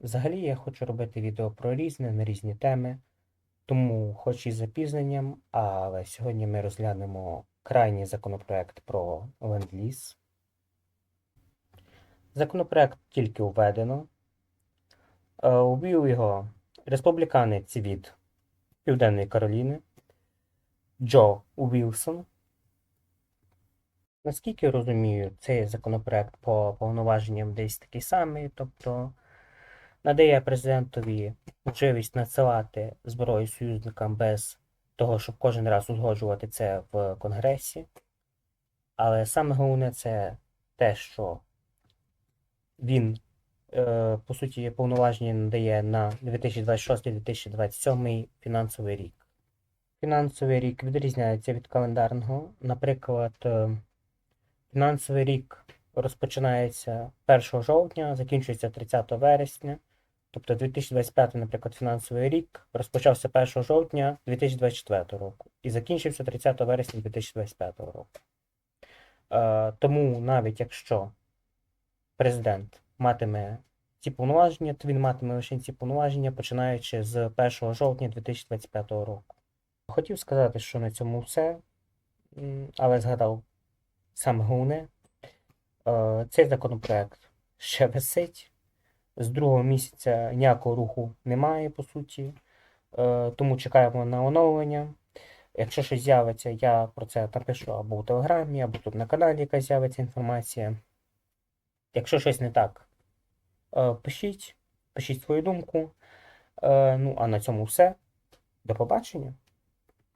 Взагалі я хочу робити відео про різне на різні теми, тому хоч і запізненням, але сьогодні ми розглянемо крайній законопроект про ленд-ліз. Законопроект тільки введено. Е, Увів його республіканець від Південної Кароліни Джо Уілсон. Наскільки я розумію, цей законопроект по повноваженням десь такий самий, тобто надає президентові можливість надсилати зброю союзникам без того, щоб кожен раз узгоджувати це в Конгресі. Але саме головне це те, що він, е, по суті, повноваження надає на 2026-2027 фінансовий рік. Фінансовий рік відрізняється від календарного. Наприклад, е, фінансовий рік розпочинається 1 жовтня, закінчується 30 вересня. Тобто 2025, наприклад, фінансовий рік розпочався 1 жовтня 2024 року і закінчився 30 вересня 2025 року. Е, тому навіть якщо президент матиме ці повноваження, то він матиме лише ці повноваження, починаючи з 1 жовтня 2025 року. Хотів сказати, що на цьому все, але згадав саме головне. Е, Цей законопроект ще висить. З другого місяця ніякого руху немає, по суті. Е, Тому чекаємо на оновлення. Якщо щось з'явиться, я про це напишу або у Телеграмі, або тут на каналі якась з'явиться інформація. Якщо щось не так, е, пишіть, пишіть свою думку. Ну, а на цьому все. До побачення.